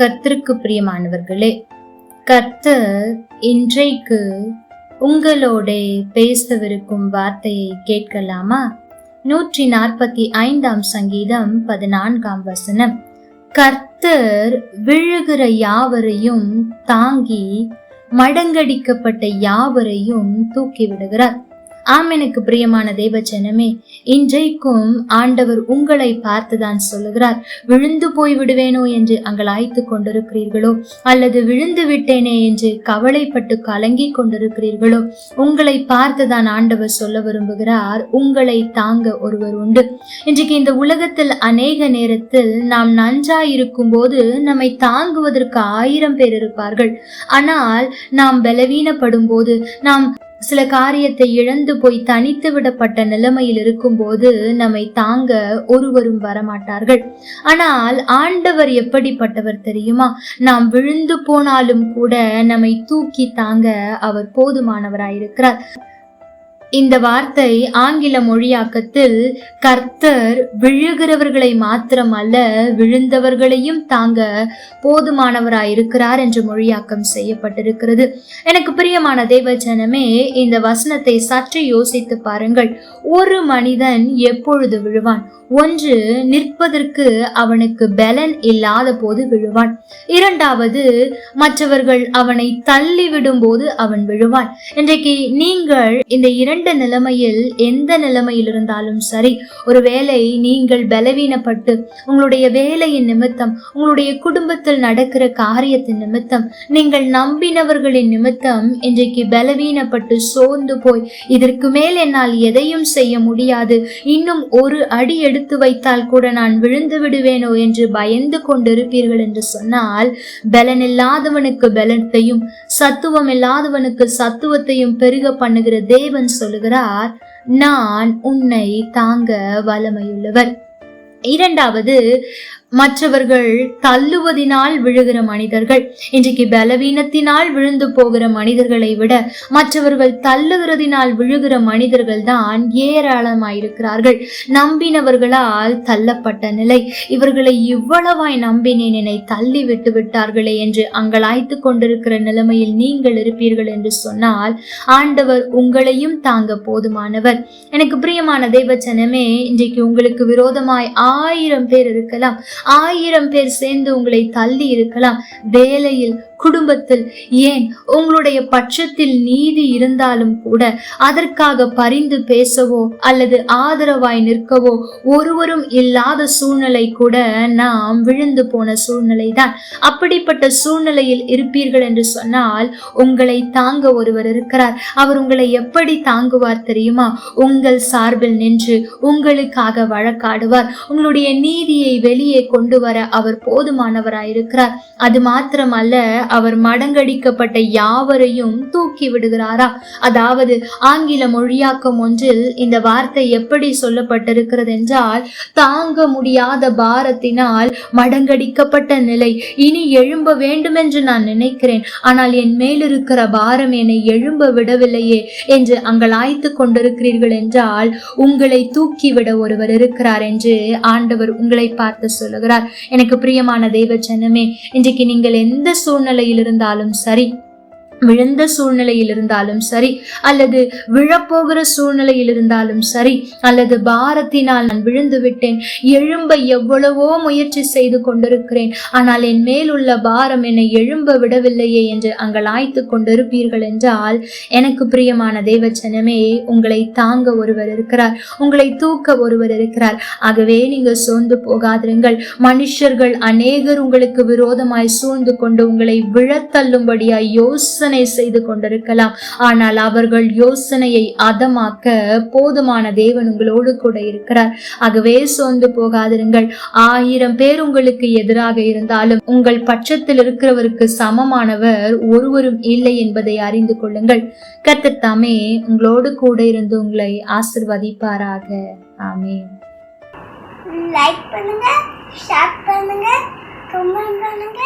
கர்த்தருக்கு பிரியமானவர்களே கர்த்தர் இன்றைக்கு உங்களோட பேசவிருக்கும் வார்த்தையை கேட்கலாமா? நூற்றி நாற்பத்தி ஐந்தாம் சங்கீதம் பதினான்காம் வசனம். கர்த்தர் விழுகிற யாவரையும் தாங்கி மடங்கடிக்கப்பட்ட யாவரையும் தூக்கி விடுகிறார். ஆம் எனக்கு பிரியமான தேவச்சனமே இன்றைக்கும் ஆண்டவர் உங்களை பார்த்துதான் சொல்லுகிறார். விழுந்து போய் விடுவேனோ என்று அங்கலாய்த்து கொண்டிருக்கிறீர்களோ அல்லது விழுந்து விட்டேனே என்று கவலைப்பட்டு கலங்கி கொண்டிருக்கிறீர்களோ உங்களை பார்த்துதான் ஆண்டவர் சொல்ல விரும்புகிறார். உங்களை தாங்க ஒருவர் உண்டு. இன்றைக்கு இந்த உலகத்தில் அநேக நேரத்தில் நாம் நன்றாயிருக்கும் போது நம்மை தாங்குவதற்கு ஆயிரம் பேர் இருப்பார்கள். ஆனால் நாம் பலவீனப்படும் போது நாம் சில காரியத்தை இழந்து போய் தனித்து விடப்பட்ட நிலைமையில் இருக்கும்போது நம்மை தாங்க ஒருவரும் வரமாட்டார்கள். ஆனால் ஆண்டவர் எப்படிப்பட்டவர் தெரியுமா? நாம் விழுந்து போனாலும் கூட நம்மை தூக்கி தாங்க அவர் போதுமானவராயிருக்கிறார். இந்த வார்த்தை ஆங்கில மொழியாக்கத்தில் கர்த்தர் விழுகிறவர்களை மாத்திரம் அல்ல விழுந்தவர்களையும் தாங்க போதுமானவராயிருக்கிறார் என்று மொழியாக்கம் செய்யப்பட்டிருக்கிறது. எனக்கு பிரியமான தேவஜனமே இந்த வசனத்தை சற்று யோசித்து பாருங்கள். ஒரு மனிதன் எப்பொழுது விழுவான்? ஒன்று நிற்பதற்கு அவனுக்கு பலன் இல்லாத போது விழுவான். இரண்டாவது மற்றவர்கள் அவனை தள்ளிவிடும் போது அவன் விழுவான். இன்றைக்கு நீங்கள் இந்த இரண்டு இரண்டு நிலைமையில் எந்த நிலைமையில் இருந்தாலும் சரி ஒருவேளை நீங்கள் பலவீனப்பட்டு உங்களுடைய வேலையின் நிமித்தம் உங்களுடைய குடும்பத்தில் நடக்கிற காரியத்தின் நிமித்தம் நீங்கள் நம்பினவர்களின் நிமித்தம் இன்றைக்கு பலவீனப்பட்டு சோர்ந்து போய் இதற்கு மேல் என்னால் எதையும் செய்ய முடியாது. இன்னும் ஒரு அடி எடுத்து வைத்தால் கூட நான் விழுந்து விடுவேனோ என்று பயந்து கொண்டிருப்பீர்கள் என்று சொன்னால் பலன் இல்லாதவனுக்கு பலத்தையும் சத்துவம் இல்லாதவனுக்கு சத்துவத்தையும் பெருக பண்ணுகிற தேவன் சொல் சொல்லுகிறார் நான் உன்னை தாங்க வல்லமையுள்ளவர் இரண்டாவது மற்றவர்கள் தள்ளுவதினால் விழுகிற மனிதர்கள். இன்றைக்கு பலவீனத்தினால் விழுந்து போகிற மனிதர்களை விட மற்றவர்கள் தள்ளுகிறதினால் விழுகிற மனிதர்கள் தான் ஏராளமாயிருக்கிறார்கள் நம்பினவர்களால் தள்ளப்பட்ட நிலை. இவர்களை இவ்வளவாய் நம்பினேன் என்னை தள்ளி விட்டு விட்டார்களே என்று அங்கலாய்த்து கொண்டிருக்கிற நிலைமையில் நீங்கள் இருப்பீர்கள் என்று சொன்னால் ஆண்டவர் உங்களையும் தாங்க போதுமானவர். எனக்கு பிரியமான தேவச்சனமே இன்றைக்கு உங்களுக்கு விரோதமாய் ஆயிரம் பேர் இருக்கலாம். ஆயிரம் பேர் சேர்ந்து உங்களை தள்ளி இருக்கலாம். வேலையில் குடும்பத்தில் ஏன் உங்களுடைய பட்சத்தில் நீதி இருந்தாலும் கூட அதற்காக பரிந்து பேசவோ அல்லது ஆதரவாய் நிற்கவோ ஒருவரும் இல்லாத சூழ்நிலை கூட நாம் விழுந்து போன சூழ்நிலை தான் அப்படிப்பட்ட சூழ்நிலையில் இருப்பீர்கள் என்று சொன்னால் உங்களை தாங்க ஒருவர் இருக்கிறார். அவர் உங்களை எப்படி தாங்குவார் தெரியுமா? உங்கள் சார்பில் நின்று உங்களுக்காக வழக்காடுவார். உங்களுடைய நீதியை வெளியே கொண்டு வர அவர் போதுமானவராயிருக்கிறார். அது மாத்திரமல்ல அவர் மடங்கடிக்கப்பட்ட யாவரையும் தூக்கி விடுகிறாரா? அதாவது ஆங்கில மொழியாக்கம் ஒன்றில் இந்த வார்த்தை எப்படி சொல்லப்பட்டிருக்கிறது என்றால் தாங்க முடியாத பாரத்தினால் மடங்கடிக்கப்பட்ட நிலை. இனி எழும்ப வேண்டும் என்று நான் நினைக்கிறேன். ஆனால் என் மேல் இருக்கிற பாரம் என்னை எழும்ப விடவில்லையே என்று அங்கலாய்த்து கொண்டிருக்கிறீர்கள் என்றால் உங்களை தூக்கிவிட ஒருவர் இருக்கிறார் என்று ஆண்டவர் உங்களை பார்த்து சொல்லுகிறார். எனக்கு பிரியமான தெய்வ ஜனமே இன்றைக்கு நீங்கள் எந்த சூழ்நிலை சூழ்நிலையில் இருந்தாலும் சரி. விழுந்த சூழ்நிலையில் இருந்தாலும் சரி அல்லது விழப்போகிற சூழ்நிலையில் இருந்தாலும் சரி அல்லது பாரத்தினால் நான் விழுந்து விட்டேன் எழும்ப எவ்வளவோ முயற்சி செய்து கொண்டிருக்கிறேன் ஆனால் என் மேல் உள்ள பாரம் என்னை எழும்ப விடவில்லையே என்று அங்கலாய்த்து கொண்டிருப்பீர்கள் என்றால் எனக்கு பிரியமான தேவச்சனமே உங்களை தாங்க ஒருவர் இருக்கிறார் உங்களை தூக்க ஒருவர் இருக்கிறார். ஆகவே நீங்கள் சோர்ந்து போகாதிருங்கள். மனுஷர்கள் அநேகர் உங்களுக்கு விரோதமாய் சூழ்ந்து கொண்டு உங்களை விழத்தள்ளும்படியாய் யோசனை யோசனை செய்து கொண்டிருக்கலாம். ஆனால் அவர்கள் யோசனையை அதமாக்க போதுமான தேவன் உங்களோடு கூட இருக்கிறார். ஆகவே சோர்ந்து போகாதிருங்கள். ஆயிரம் பேர் உங்களுக்கு எதிராக இருந்தாலும் உங்கள் பட்சத்தில் இருக்கிறவருக்கு சமமானவர் ஒருவரும் இல்லை என்பதை அறிந்து கொள்ளுங்கள். கத்தத்தாமே உங்களோடு கூட இருந்து உங்களை ஆசிர்வதிப்பாராக. ஆமே லைக் பண்ணுங்க ஷேர் பண்ணுங்க கமெண்ட் பண்ணுங்க.